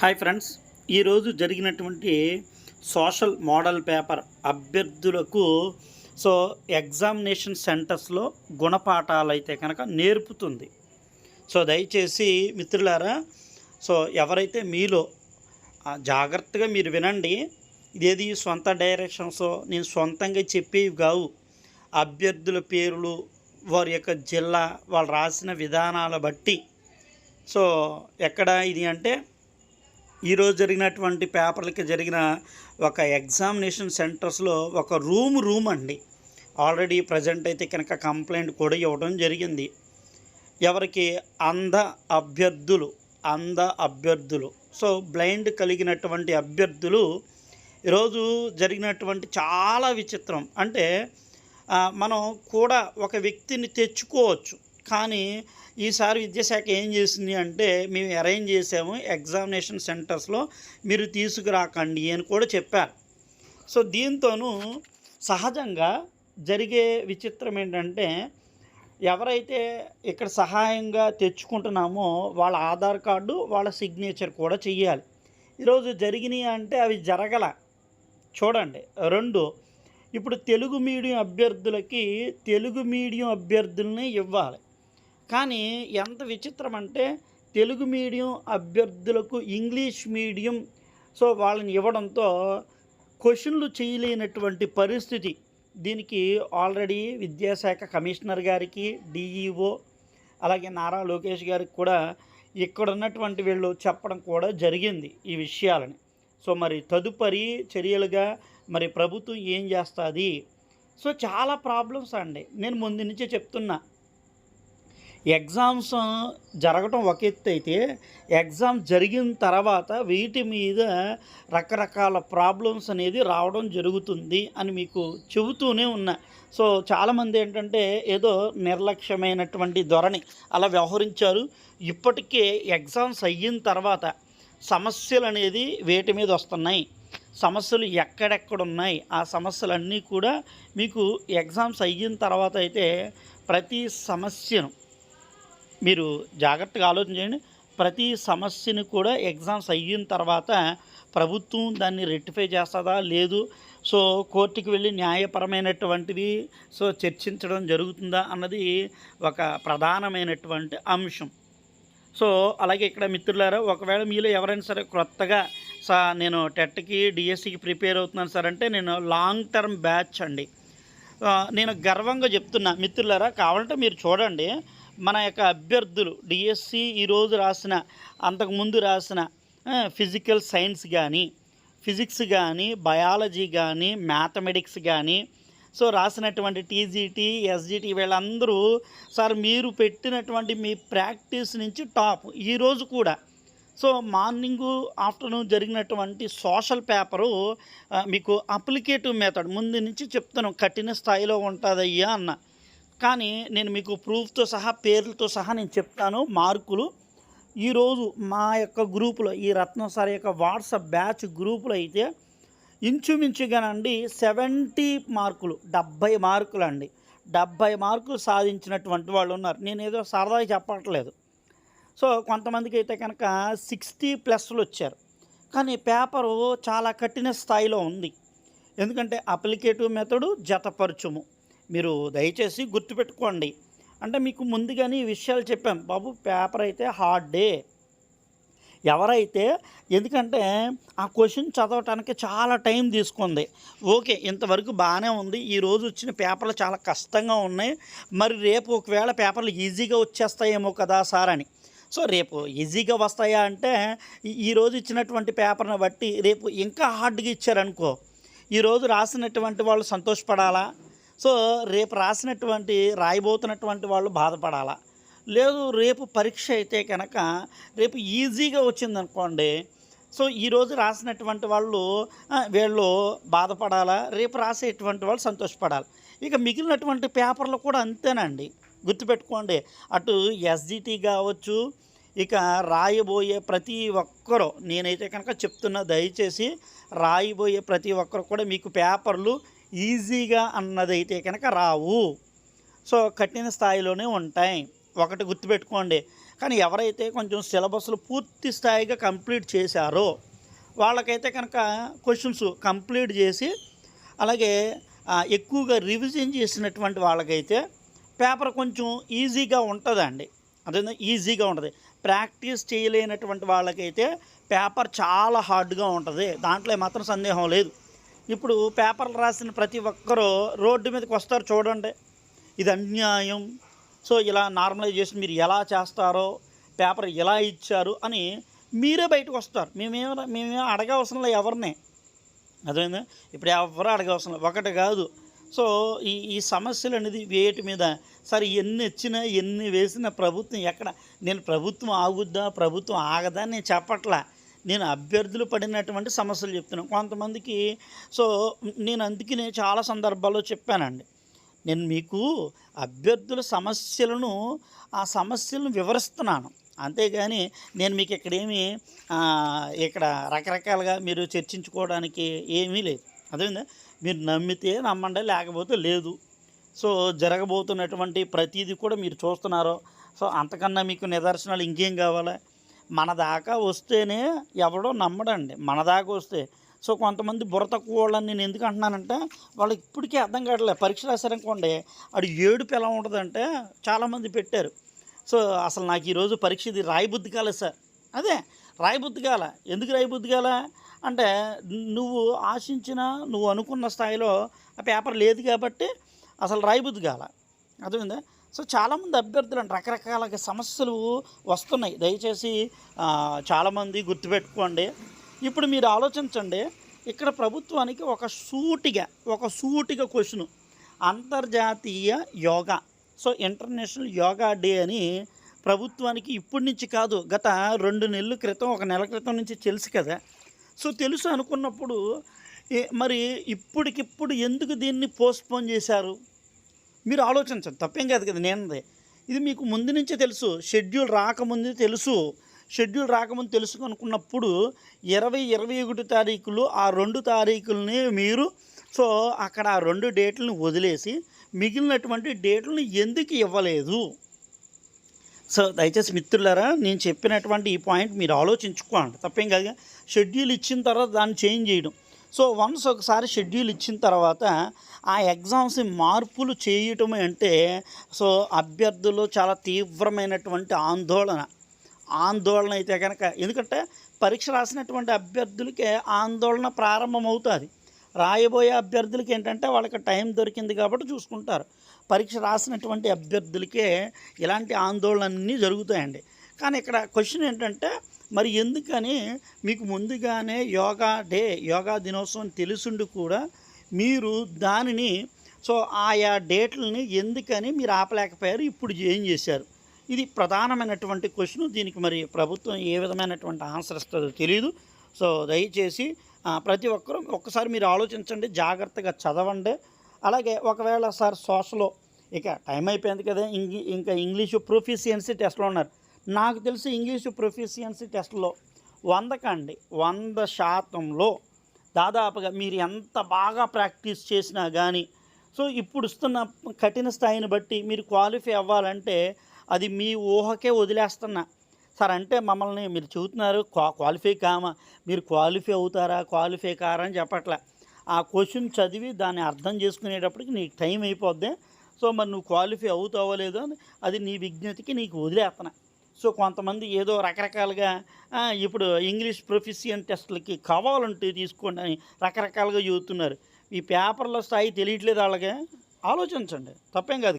Hi friends. ఈరోజు జరిగినటువంటి social model paper అభ్యర్థులకు సో ఎగ్జామినేషన్ సెంటర్స్లో గుణపాఠాలు అయితే కనుక నేర్పుతుంది. సో దయచేసి మిత్రులారా సో ఎవరైతే మీలో జాగ్రత్తగా మీరు వినండి. ఇదేది సొంత డైరెక్షన్స్ నేను సొంతంగా చెప్పేవి కావు. అభ్యర్థుల పేర్లు వారి యొక్క జిల్లా వాళ్ళు రాసిన విధానాల బట్టి. సో ఎక్కడ ఇది అంటే ఈరోజు జరిగినటువంటి పేపర్లకి జరిగిన ఒక ఎగ్జామినేషన్ సెంటర్స్లో ఒక రూమ్ రూమ్ అండి. ఆల్రెడీ ప్రజెంట్ అయితే కనుక కంప్లైంట్ కూడా ఇవ్వడం జరిగింది. ఎవరికి అంధ అభ్యర్థులు అంధ అభ్యర్థులు. సో బ్లైండ్ కలిగినటువంటి అభ్యర్థులు ఈరోజు జరిగినటువంటి చాలా విచిత్రం. అంటే మనం కూడా ఒక వ్యక్తిని తెచ్చుకోవచ్చు. కానీ ఈసారి విద్యాశాఖ ఏం చేసింది అంటే మేము అరేంజ్ చేసాము ఎగ్జామినేషన్ సెంటర్స్లో మీరు తీసుకురాకండి అని కూడా చెప్పారు. సో దీంతోనూ సహజంగా జరిగే విచిత్రం ఏంటంటే ఎవరైతే ఇక్కడ సహాయంగా తెచ్చుకుంటున్నామో వాళ్ళ ఆధార్ కార్డు వాళ్ళ సిగ్నేచర్ కూడా చెయ్యాలి. ఈరోజు జరిగినాయి అంటే అవి జరగల. చూడండి రెండు ఇప్పుడు తెలుగు మీడియం అభ్యర్థులకి తెలుగు మీడియం అభ్యర్థుల్ని ఇవ్వాలి. కానీ ఎంత విచిత్రం అంటే తెలుగు మీడియం అభ్యర్థులకు ఇంగ్లీష్ మీడియం. సో వాళ్ళని ఇవ్వడంతో క్వశ్చన్లు చేయలేనటువంటి పరిస్థితి. దీనికి ఆల్రెడీ విద్యాశాఖ కమిషనర్ గారికి డిఈఓ అలాగే నారా లోకేష్ గారికి కూడా ఇక్కడ ఉన్నటువంటి వీళ్ళు చెప్పడం కూడా జరిగింది ఈ విషయాలని. సో మరి తదుపరి చర్యలుగా మరి ప్రభుత్వం ఏం చేస్తుంది? సో చాలా ప్రాబ్లమ్స్ అండి. నేను ముందు నుంచే చెప్తున్నా. ఎగ్జామ్స్ జరగటం ఒక ఎత్తు అయితే ఎగ్జామ్ జరిగిన తర్వాత వీటి మీద రకరకాల ప్రాబ్లమ్స్ అనేది రావడం జరుగుతుంది అని మీకు చెబుతూనే ఉన్నా. సో చాలామంది ఏంటంటే ఏదో నిర్లక్ష్యమైనటువంటి ధోరణి అలా వ్యవహరించారు. ఇప్పటికే ఎగ్జామ్స్ అయిన తర్వాత సమస్యలు అనేది వేటి మీద వస్తున్నాయి. సమస్యలు ఎక్కడెక్కడ ఉన్నాయి ఆ సమస్యలన్నీ కూడా మీకు ఎగ్జామ్స్ అయిన తర్వాత అయితే ప్రతి సమస్యను మీరు జాగ్రత్తగా ఆలోచన చేయండి. ప్రతి సమస్యను కూడా ఎగ్జామ్స్ అయిన తర్వాత ప్రభుత్వం దాన్ని రెక్టిఫై చేస్తుందా? లేదు. సో కోర్టుకి వెళ్ళి న్యాయపరమైనటువంటివి సో చర్చించడం జరుగుతుందా? అన్నది ఒక ప్రధానమైనటువంటి అంశం. సో అలాగే ఇక్కడ మిత్రులారా ఒకవేళ మీలో ఎవరైనా సరే క్రొత్తగా సా నేను టెట్కి డిఎస్సికి ప్రిపేర్ అవుతున్నాను సార్ అంటే నేను లాంగ్ టర్మ్ బ్యాచ్ అండి. నేను గర్వంగా చెప్తున్నా. మిత్రులారా కావాలంటే మీరు చూడండి. మన యొక్క అభ్యర్థులు డిఎస్సి ఈరోజు రాసిన అంతకుముందు రాసిన ఫిజికల్ సైన్స్ కానీ ఫిజిక్స్ కానీ బయాలజీ కానీ మ్యాథమెటిక్స్ కానీ సో రాసినటువంటి టీజీటీ ఎస్జిటి వీళ్ళందరూ సార్ మీరు పెట్టినటువంటి మీ ప్రాక్టీస్ నుంచి టాప్ ఈరోజు కూడా. సో మార్నింగు ఆఫ్టర్నూన్ జరిగినటువంటి సోషల్ పేపరు మీకు అప్లికేటివ్ మెథడ్ ముందు నుంచి చెప్తాను కఠిన స్థాయిలో ఉంటుందయ్యా అన్న. కానీ నేను మీకు ప్రూఫ్తో సహా పేర్లతో సహా నేను చెప్తాను. మార్కులు. ఈరోజు మా యొక్క గ్రూపులో ఈ రత్నం సార్ యొక్క వాట్సాప్ బ్యాచ్ గ్రూపులో అయితే ఇంచుమించుగానండి సెవెంటీ మార్కులు డెబ్భై మార్కులు అండి. డెబ్భై మార్కులు సాధించినటువంటి వాళ్ళు ఉన్నారు. నేను ఏదో సరదాగా చెప్పట్లేదు. సో కొంతమందికి అయితే కనుక సిక్స్టీ ప్లస్లు వచ్చారు. కానీ పేపరు చాలా కఠిన స్థాయిలో ఉంది. ఎందుకంటే అప్లికేటివ్ మెథడు జతపరచుము. మీరు దయచేసి గుర్తుపెట్టుకోండి. అంటే మీకు ముందుగానే ఈ విషయాలు చెప్పాం. బాబు పేపర్ అయితే హార్డ్ డే. ఎవరైతే ఎందుకంటే ఆ క్వశ్చన్ చదవటానికి చాలా టైం తీసుకుంది. ఓకే ఇంతవరకు బాగానే ఉంది. ఈ రోజు వచ్చిన పేపర్లు చాలా కష్టంగా ఉన్నాయి. మరి రేపు ఒకవేళ పేపర్లు ఈజీగా వచ్చేస్తాయేమో కదా సార్ అని. సో రేపు ఈజీగా వస్తాయా అంటే ఈ- రోజు ఇచ్చినటువంటి పేపర్ని బట్టి రేపు ఇంకా హార్డ్గా ఇచ్చారనుకో ఈరోజు రాసినటువంటి వాళ్ళు సంతోషపడాలా? సో రేపు రాసినటువంటి రాయబోతున్నటువంటి వాళ్ళు బాధపడాలా? లేదు రేపు పరీక్ష అయితే కనుక రేపు ఈజీగా వచ్చిందనుకోండి సో ఈరోజు రాసినటువంటి వాళ్ళు వీళ్ళు బాధపడాలా? రేపు రాసేటువంటి వాళ్ళు సంతోషపడాలి. ఇక మిగిలినటువంటి పేపర్లు కూడా అంతేనండి. గుర్తుపెట్టుకోండి అటు ఎస్జిటి కావచ్చు ఇక రాయబోయే ప్రతి ఒక్కరూ నేనైతే కనుక చెప్తున్నా దయచేసి రాయబోయే ప్రతి ఒక్కరు కూడా మీకు పేపర్లు ఈజీగా అన్నదైతే కనుక రావు. సో కఠిన స్థాయిలోనే ఉంటాయి. ఒకటి గుర్తుపెట్టుకోండి. కానీ ఎవరైతే కొంచెం సిలబస్లు పూర్తి స్థాయిగా కంప్లీట్ చేశారో వాళ్ళకైతే కనుక క్వశ్చన్స్ కంప్లీట్ చేసి అలాగే ఎక్కువగా రివిజన్ చేసినటువంటి వాళ్ళకైతే పేపర్ కొంచెం ఈజీగా ఉంటుందండి. అదే ఈజీగా ఉంటుంది. ప్రాక్టీస్ చేయలేనటువంటి వాళ్ళకైతే పేపర్ చాలా హార్డ్గా ఉంటుంది. దాంట్లో మాత్రం సందేహం లేదు. ఇప్పుడు పేపర్లు రాసిన ప్రతి ఒక్కరూ రోడ్డు మీదకి వస్తారు చూడండి. ఇది అన్యాయం. సో ఇలా నార్మలైజేషన్ మీరు ఎలా చేస్తారో పేపర్ ఎలా ఇచ్చారు అని మీరే బయటకు వస్తారు. మేమేం మేమేం అడగవసరం లేదు ఎవరిని. అదేందా ఇప్పుడు ఎవరు అడగవసరం లేదు. ఒకటి కాదు. సో ఈ ఈ సమస్యలు అనేది వేటి మీద? సరే ఎన్ని వచ్చినా ఎన్ని వేసినా ప్రభుత్వం ఎక్కడ? నేను ప్రభుత్వం ఆగుద్దా? ప్రభుత్వం ఆగదా? అని నేను చెప్పట్లా. నేను అభ్యర్థులు పడినటువంటి సమస్యలు చెప్తున్నాను. కొంతమందికి సో నేను అందుకనే చాలా సందర్భాల్లో చెప్పానండి. నేను మీకు అభ్యర్థుల సమస్యలను ఆ సమస్యలను వివరిస్తున్నాను. అంతేగాని నేను మీకు ఇక్కడేమి ఇక్కడ రకరకాలుగా మీరు చర్చించుకోవడానికి ఏమీ లేదు. అదేవిధంగా మీరు నమ్మితే నమ్మండి లేకపోతే లేదు. సో జరగబోతున్నటువంటి ప్రతిదీ కూడా మీరు చూస్తున్నారు. సో అంతకన్నా మీకు నిదర్శనాలు ఇంకేం కావాలా? మన దాకా వస్తేనే ఎవడో నమ్మడండి. మన దాకా వస్తే. సో కొంతమంది బుర్ర తక్కువ వాళ్ళని నేను ఎందుకు అంటున్నానంటే వాళ్ళకి ఇప్పటికీ అర్థం కావట్లేదు పరీక్ష రాశారనుకోండి అడు ఏడుపు ఎలా ఉంటుందంటే చాలామంది పెట్టారు. సో అసలు నాకు ఈరోజు పరీక్ష ఇది రాయబుద్ధి కాలేదు సార్. అదే రాయబుద్ధి కాల. ఎందుకు రాయబుద్ధి కాల? అంటే నువ్వు ఆశించిన నువ్వు అనుకున్న స్థాయిలో ఆ పేపర్ లేదు కాబట్టి అసలు రాయబుద్ధి కాల. అర్థమైందా? సో చాలామంది అభ్యర్థులు రకరకాల సమస్యలు వస్తున్నాయి. దయచేసి చాలామంది గుర్తుపెట్టుకోండి. ఇప్పుడు మీరు ఆలోచించండి. ఇక్కడ ప్రభుత్వానికి ఒక సూటిగా ఒక సూటిగా క్వశ్చన్. అంతర్జాతీయ yoga. So international yoga day అని ప్రభుత్వానికి ఇప్పటి నుంచి కాదు గత రెండు నెలల క్రితం ఒక నెల క్రితం నుంచి తెలుసు కదా. సో తెలుసు అనుకున్నప్పుడు మరి ఇప్పటికిప్పుడు ఎందుకు దీన్ని పోస్ట్పోన్ చేశారు? మీరు ఆలోచించండి. తప్పేం కాదు కదా నేనది. ఇది మీకు ముందు నుంచే తెలుసు షెడ్యూల్ రాకముందు తెలుసు. షెడ్యూల్ రాకముందు తెలుసు అనుకున్నప్పుడు ఇరవై ఇరవై ఒకటి తారీఖులు ఆ రెండు తారీఖులని మీరు సో అక్కడ ఆ రెండు డేట్లను వదిలేసి మిగిలినటువంటి డేట్లను ఎందుకు ఇవ్వలేదు? సో దయచేసి మిత్రులారా నేను చెప్పినటువంటి ఈ పాయింట్ మీరు ఆలోచించుకోండి. తప్పేం కాదు షెడ్యూల్ ఇచ్చిన తర్వాత దాన్ని చేంజ్ చేయడం. సో వన్స్ ఒకసారి షెడ్యూల్ ఇచ్చిన తర్వాత ఆ ఎగ్జామ్స్ మార్పులు చేయటం అంటే సో అభ్యర్థులు చాలా తీవ్రమైనటువంటి ఆందోళన. ఆందోళన అయితే కనుక ఎందుకంటే పరీక్ష రాసినటువంటి అభ్యర్థులకే ఆందోళన ప్రారంభమవుతుంది. రాయబోయే అభ్యర్థులకి ఏంటంటే వాళ్ళకి టైం దొరికింది కాబట్టి చూసుకుంటారు. పరీక్ష రాసినటువంటి అభ్యర్థులకే ఇలాంటి ఆందోళనన్నీ జరుగుతాయండి. కానీ ఇక్కడ క్వశ్చన్ ఏంటంటే మరి ఎందుకని మీకు ముందుగానే యోగా డే యోగా దినోత్సవం తెలుసుండి కూడా మీరు దానిని సో ఆయా డేట్లని ఎందుకని మీరు ఆపలేకపోయారు ఇప్పుడు ఏం చేశారు? ఇది ప్రధానమైనటువంటి క్వశ్చన్ దీనికి మరి ప్రభుత్వం ఏ విధమైనటువంటి ఆన్సర్ ఇస్తుందో తెలియదు సో దయచేసి ప్రతి ఒక్కరూ ఒక్కసారి మీరు ఆలోచించండి జాగ్రత్తగా చదవండి. అలాగే ఒకవేళ సార్ సోషల్లో ఇక టైం అయిపోయింది కదా ఇంగ్లీ ఇంకా ఇంగ్లీషు ప్రొఫిషియన్సీ టెస్ట్లో ఉన్నారు. నాకు తెలిసి ఇంగ్లీషు ప్రొఫిషియన్సీ టెస్ట్లో వందకండి. వంద శాతంలో దాదాపుగా మీరు ఎంత బాగా ప్రాక్టీస్ చేసినా కానీ సో ఇప్పుడు ఇస్తున్న కఠిన స్థాయిని బట్టి మీరు క్వాలిఫై అవ్వాలంటే అది మీ ఊహకే వదిలేస్తున్నా. సార్ అంటే మమ్మల్ని మీరు చూస్తున్నారు క్వా క్వాలిఫై కామా మీరు క్వాలిఫై అవుతారా క్వాలిఫై కారా అని చెప్పట్లే. ఆ క్వశ్చన్ చదివి దాన్ని అర్థం చేసుకునేటప్పటికి నీకు టైం అయిపోద్ది. సో మరి నువ్వు క్వాలిఫై అవుతావో లేదో అని అది నీ విజ్ఞతకి నీకు వదిలేస్తున్నా. సో కొంతమంది ఏదో రకరకాలుగా ఇప్పుడు ఇంగ్లీష్ ప్రొఫిషియన్ టెస్టులకి కావాలంటే తీసుకోండి అని రకరకాలుగా చెబుతున్నారు. ఈ పేపర్లో స్థాయి తెలియట్లేదు వాళ్ళకి. ఆలోచించండి. తప్పేం కాదు.